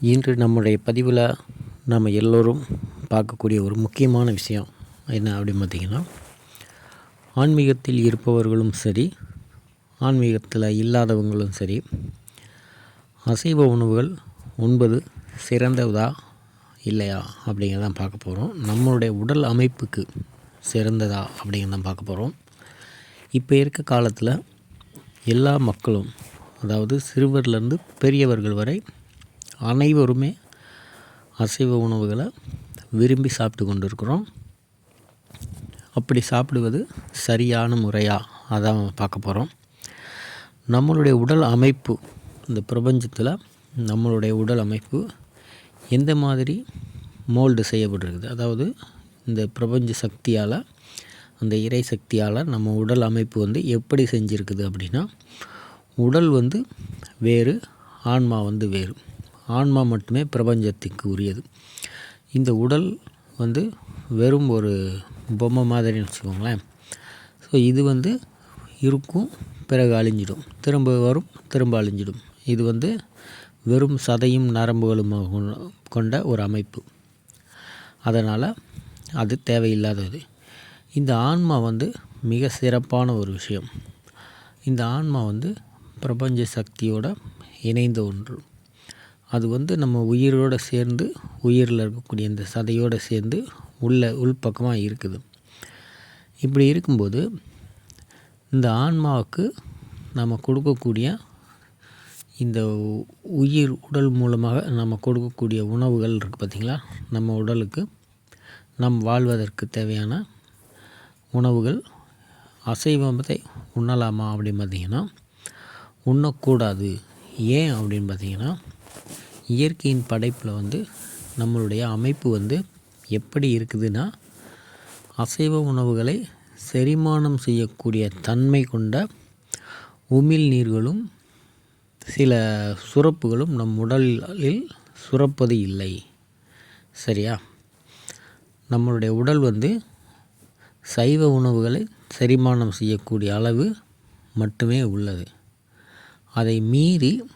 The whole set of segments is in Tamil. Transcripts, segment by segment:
இன்று நம்முடைய பதிவில் நம்ம எல்லோரும் பார்க்கக்கூடிய ஒரு முக்கியமான விஷயம் என்ன அப்படின்னு பார்த்திங்கன்னா ஆன்மீகத்தில் இருப்பவர்களும் சரி ஆன்மீகத்தில் இல்லாதவங்களும் சரி அசைவ உணவுகள் உண்பது சிறந்ததா இல்லையா அப்படிங்கிறதான் பார்க்க போகிறோம் நம்மளுடைய உடல் அமைப்புக்கு சிறந்ததா அப்படிங்கிறதான் பார்க்க போகிறோம் இப்போ இருக்க காலத்தில் எல்லா மக்களும் அதாவது சிறுவர்லேருந்து பெரியவர்கள் வரை அனைவருமே அசைவ உணவுகளை விரும்பி சாப்பிட்டு கொண்டு இருக்கிறோம் அப்படி சாப்பிடுவது சரியான முறையாக அதான் பார்க்க போகிறோம் நம்மளுடைய உடல் அமைப்பு இந்த பிரபஞ்சத்தில் நம்மளுடைய உடல் அமைப்பு எந்த மாதிரி மோல்டு செய்யப்பட்டிருக்குது? அதாவது இந்த பிரபஞ்ச சக்தியால் அந்த இறை சக்தியால் நம்ம உடல் அமைப்பு வந்து எப்படி செஞ்சுருக்குது அப்படின்னா உடல் வந்து வேறு ஆன்மா வந்து வேறு. ஆன்மா மட்டுமே பிரபஞ்சத்துக்கு உரியது. இந்த உடல் வந்து வெறும் ஒரு பொம்மை மாதிரின்னு வச்சுக்கோங்களேன். ஸோ இது வந்து இருக்கும் பிறகு அழிஞ்சிடும். திரும்ப வரும் திரும்ப அழிஞ்சிடும். இது வந்து வெறும் சதையும் நரம்புகளும் கொண்ட ஒரு அமைப்பு. அதனால் அது தேவையில்லாதது. இந்த ஆன்மா வந்து மிக சிறப்பான ஒரு விஷயம். இந்த ஆன்மா வந்து பிரபஞ்ச சக்தியோட இணைந்த ஒன்று. அது வந்து நம்ம உயிரோடு சேர்ந்து உயிரில் இருக்கக்கூடிய இந்த சதையோடு சேர்ந்து உள்ள உள்பக்கமாக இருக்குது. இப்படி இருக்கும்போது இந்த ஆன்மாவுக்கு நம்ம கொடுக்கக்கூடிய இந்த உயிர் உடல் மூலமாக நம்ம கொடுக்கக்கூடிய உணவுகள் இருக்குது பார்த்திங்களா? நம்ம உடலுக்கு நம் வாழ்வதற்கு தேவையான உணவுகள் அசைவத்தை உண்ணலாமா அப்படின்னு பார்த்திங்கன்னா உண்ணக்கூடாது. ஏன் அப்படின்னு பார்த்திங்கன்னா இயற்கையின் படைப்பில் வந்து நம்மளுடைய அமைப்பு வந்து எப்படி இருக்குதுன்னா அசைவ உணவுகளை செரிமானம் செய்யக்கூடிய தன்மை கொண்ட உமிழ் நீர்களும் சில சுரப்புகளும் நம் உடலில் சுரப்பது இல்லை. சரியா? நம்மளுடைய உடல் வந்து சைவ உணவுகளை செரிமானம் செய்யக்கூடிய அளவு மட்டுமே உள்ளது. அதை மீறி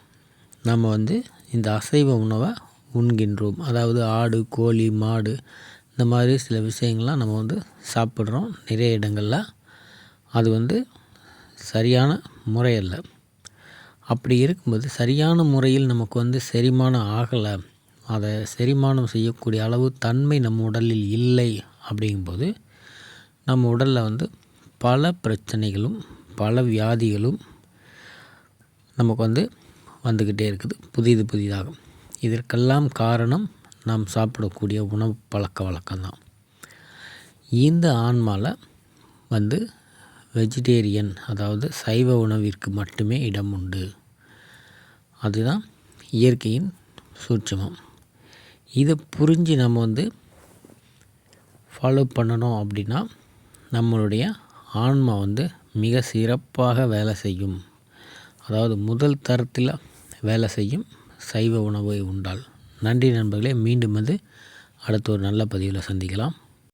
நம்ம வந்து இந்த அசைவ உணவை உண்கின்றோம். அதாவது ஆடு கோழி மாடு இந்த மாதிரி சில விஷயங்கள்லாம் நம்ம வந்து சாப்பிட்றோம் நிறைய இடங்களில். அது வந்து சரியான முறை அல்ல அப்படி இருக்கும்போது சரியான முறையில் நமக்கு வந்து செரிமானம் ஆகலை. அதை செரிமானம் செய்யக்கூடிய அளவு தன்மை நம்ம உடலில் இல்லை அப்படிங்கும்போது நம்ம உடலில் வந்து பல பிரச்சனைகளும் பல வியாதிகளும் நமக்கு வந்து வந்துக்கிட்டே இருக்குது. புதிது புதிதாக இதற்கெல்லாம் காரணம் நாம் சாப்பிடக்கூடிய உணவு பழக்க வழக்கம்தான். இந்த ஆன்மாவில் வந்து வெஜிடேரியன் அதாவது சைவ உணவிற்கு மட்டுமே இடம் உண்டு. அதுதான் இயற்கையின் சூட்சமம். இதை புரிஞ்சு நம்ம வந்து ஃபாலோ பண்ணணும் அப்படின்னா நம்மளுடைய ஆன்மா வந்து மிக சிறப்பாக வேலை செய்யும். அதாவது முதல் தரத்தில் வேலை செய்யும் சைவ உணவை உண்டால். நன்றி நண்பர்களே மீண்டும் வந்து அடுத்த ஒரு நல்ல பதிவில் சந்திக்கலாம்.